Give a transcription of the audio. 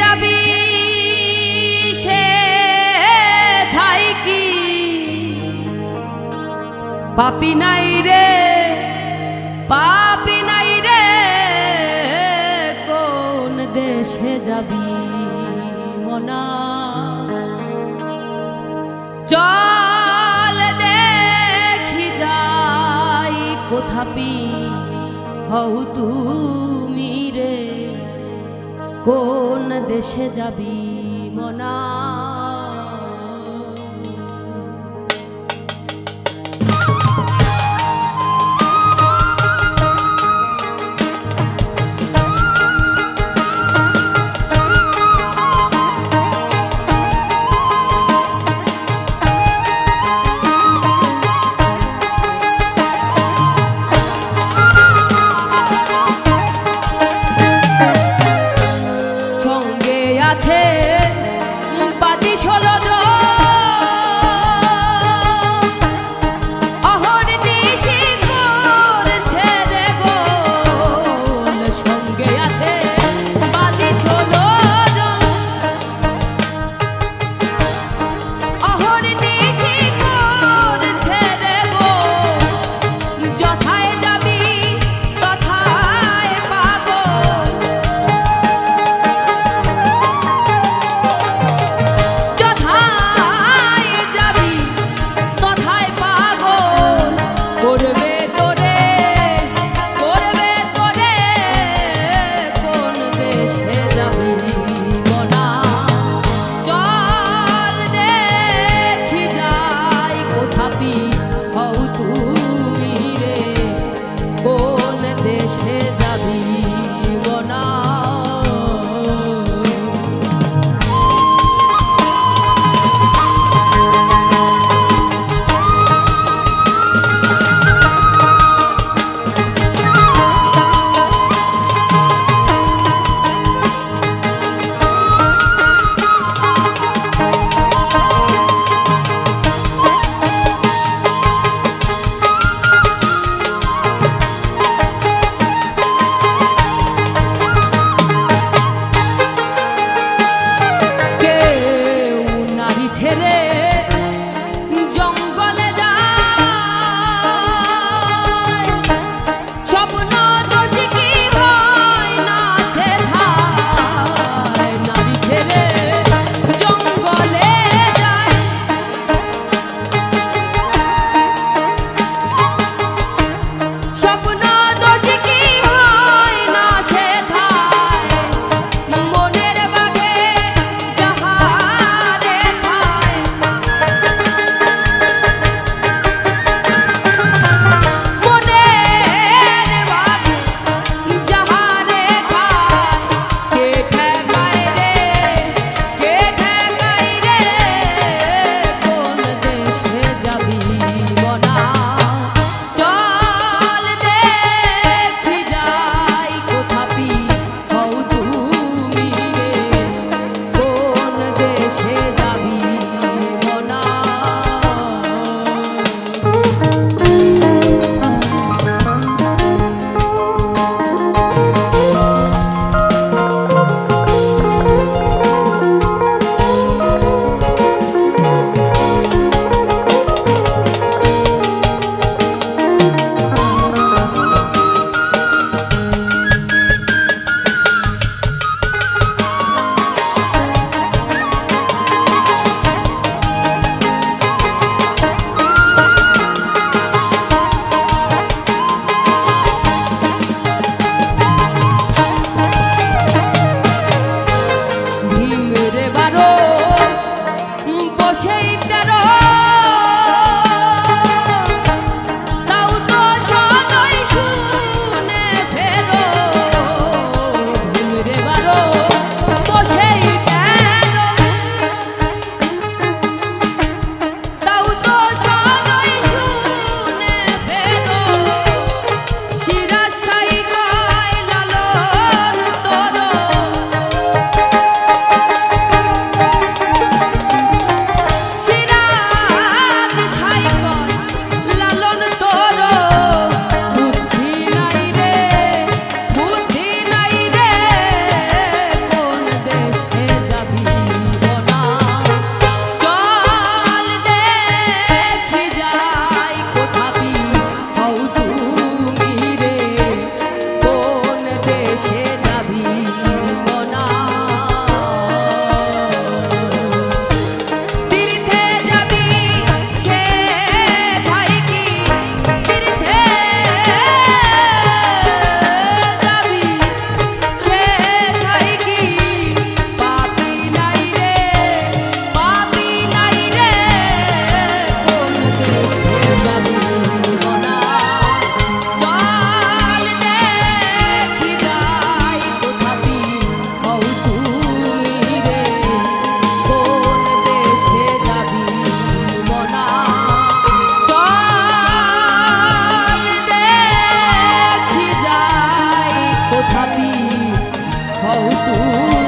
যাবি সে থাই কি? পাপি নাই রে, পাপি নাই রে, কোন দেশে যাবি মনা? চল দেখি যাই, কোথাপি হউ তুমি রে? কোন দেশে যাবি মনা 调料毒